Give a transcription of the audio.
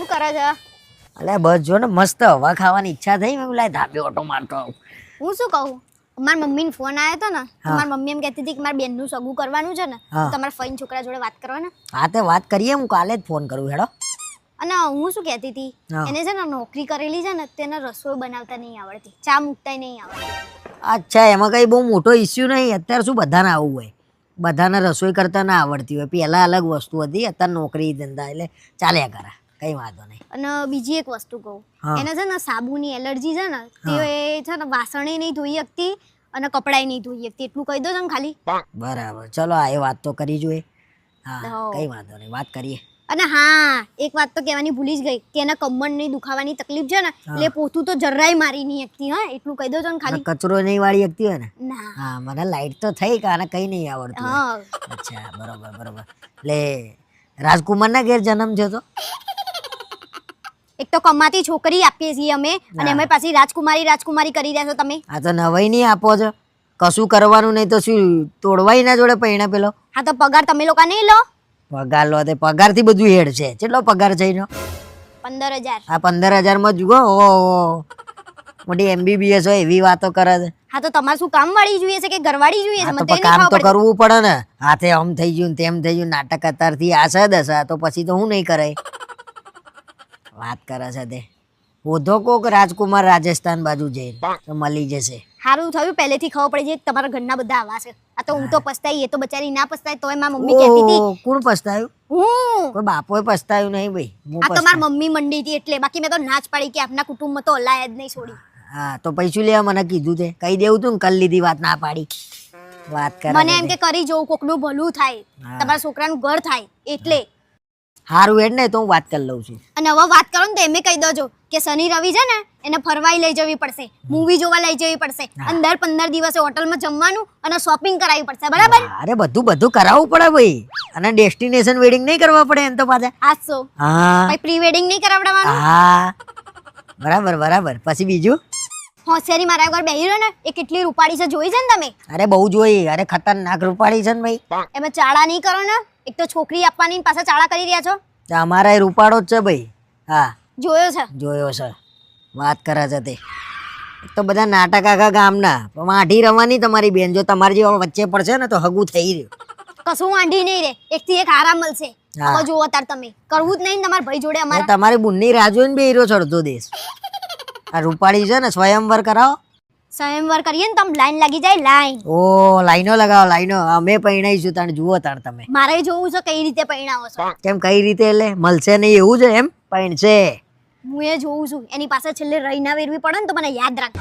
શું કરે છે? અલે બસ જો ને મસ્ત હવા ખાવાની ઈચ્છા થઈ મેં લાય ધાબે ઓટો મારતો આવું. હું શું કહું? મારા મમ્મીને ફોન આવ્યો હતો ને મારી મમ્મી એમ કહેતી હતી કે મારા બેનનું સગું કરવાનું છે ને તમારા ફઈન છોકરા જોડે વાત કરો ને. હા તે વાત કરીએ હું કાલે જ ફોન કરું હેડો. અને હું શું કહેતી હતી? એને છે ને નોકરી કરેલી છે ને તેને રસોઈ બનાવતા નહીં આવડતી ચા મૂકતા નહીં આવડતી. અચ્છા એમાં કઈ બહુ મોટો ઇસ્યુ નહીં અત્યારે શું બધાને આવું હોય. બધાને રસોઈ કરતા ના આવડતી હોય. પહેલાં અલગ વસ્તુ હતી અત્યારે નોકરી ધંધા એટલે ચાલ્યા કરે. કઈ વાંધો નહીં. અને બીજી એક વસ્તુ કહું. એને છે ને સાબુની એલર્જી છે ને તે છે ને વાસણે નહીં ધોઈ શકતી અને કપડાય નહીં ધોઈ શકતી. એટલું કહી દો તમે ખાલી. બરાબર. ચલો આ એ વાત તો કરી જોઈએ હા કઈ વાંધો નહીં. વાત કરીએ. અને હા એક વાત તો કહેવાની ભૂલી જ ગઈ કે એને કમરની દુખાવાની તકલીફ છે ને એટલે પોતું તો જરાય મારી નહીં શકતી હા. એટલું કહી દો છો ને ખાલી કચરો નહીં વાળી શકતી હોય ને? હા મને લાઈટ તો થઈ કે આને કઈ નહીં આવડતું અચ્છા બરોબર બરોબર. એટલે રાજકુમારના ઘેર જન્મ છે તો? એક તો કમાતી છોકરી આપીએ છીએ અમે અને અમે પાછી રાજકુમારી રાજકુમારી કરી રહ્યા છો તમે. આ તો નવાઈ નહીં આપો છો. કશું કરવાનું નહીં તો શું તોડવાય ના જોડે પૈણા પેલો? હા તો પગાર તમે લોકો નહીં લો. પગાર લો તે પગારથી બધું હેડ છે. કેટલો પગાર છે એનો? પંદર હજાર. આ પંદર હજારમાં જુઓ ઓ મોટી એમબીબીએસ હોય એવી વાતો કરે છે. હા તો તમારે શું કામ વાળી જોઈએ છે કે ઘરવાળી જોઈએ છે? મને કામ તો કરવું પડે ને. હાથે આમ થઈ ગયું તેમ થઈ ગયું નાટક અત્યારથી આ છે દશા તો પછી તો હું નહીં કરે વાત કરે છે તે. ઓધો કોક રાજકુમાર રાજસ્થાન બાજુ જઈ તો મળી જશે. સારું થયું પહેલેથી ખબર પડી જાય તમારા ઘરના બધા આવા છે. આ તો હું તો પસ્તાઈ એ તો બચારી ના પસ્તાય તોય મારી મમ્મી કહેતી હતી. કોણ પસ્તાયું? હું. કોઈ બાપોએ પસ્તાયું નહીં ભાઈ આ તો મારી મમ્મી મંડી હતી એટલે બાકી મેં તો નાચ પાડી કે આપના કુટુંબમાં તો અલાય જ નહીં છોડી. હા તો પૈસું લેવા મને કીધું તે. કહી દેવું તું ને કલ લીધી વાત ના પાડી. વાત કરે મને એમ કે કરી જોઉં કોકનું ભલું થાય. તમારા છોકરાનું ઘર થાય એટલે. હારું એટલે ને તો હું વાત કરી લઉં છું. અને હવે વાત કરો ને તો એમે કહી દોજો કે શનિ રવિ છે ને એને ફરવાઈ લઈ જવી પડશે મૂવી જોવા લઈ જવી પડશે અને દર પંદર દિવસે હોટલમાં જમવાનું અને શોપિંગ કરાવવી પડશે બરાબર? અરે બધું બધું કરાવવું પડે ભાઈ. અને ડેસ્ટિનેશન વેડિંગ નહીં કરવા પડે એમ તો પાછા. આજ સો. હા. પ્રી વેડિંગ નહીં કરાવડાવવાનું? હા. બરાબર બરાબર. પછી બીજું? હોશિયારી મારા ઘર બેહી રહ્યો ને એ કેટલી રૂપાળી છે જોઈ છે ને તમે? અરે બહુ જોઈ. અરે ખતરનાક રૂપાળી છે ને ભાઈ. એમાં ચાળા નહીં કરો ને? એક તો છોકરી આપવાની પાછા ચાળા કરી રહ્યા છો? અમારા રૂપાળો જ છે ભાઈ. હા. જોયો છે? જોયો છે. વાત કરે છે તે. એક તો બધા નાટક આખા ગામના. પણ માઢી રવાની તમારી બેન. જો તમારી જેવા વચ્ચે પડશે ને તો હગું થઈ રહ્યું. કશું વાંઢી નહીં રે. એક થી એક આરામ મળશે. હવે જુઓ તાર તમે. કરવું જ નહીં તમારા ભાઈ જોડે અમારે અમારા. તમારી બુનની રાહ જોઈને બે હીરો ચડતો દેશ. આ રૂપાળી છે ને સ્વયંવર કરાવો. સ્વયંવર કરીએ ને તો લાઈન લાગી જાય લાઈન. ઓ લાઈનો લગાવો લાઈનો. અમે પૈણાઈશું તાણ જુઓ તાણ તમે. મારે જોવું છે કઈ રીતે પરિણાવો છો. કેમ કઈ રીતે એટલે મળશે નહીં એવું છે એમ? પૈણશે. હું એ જોઉં છું. એની પાસે છેલ્લે રહી ના વેરવી પડે ને તો મને યાદ રાખ.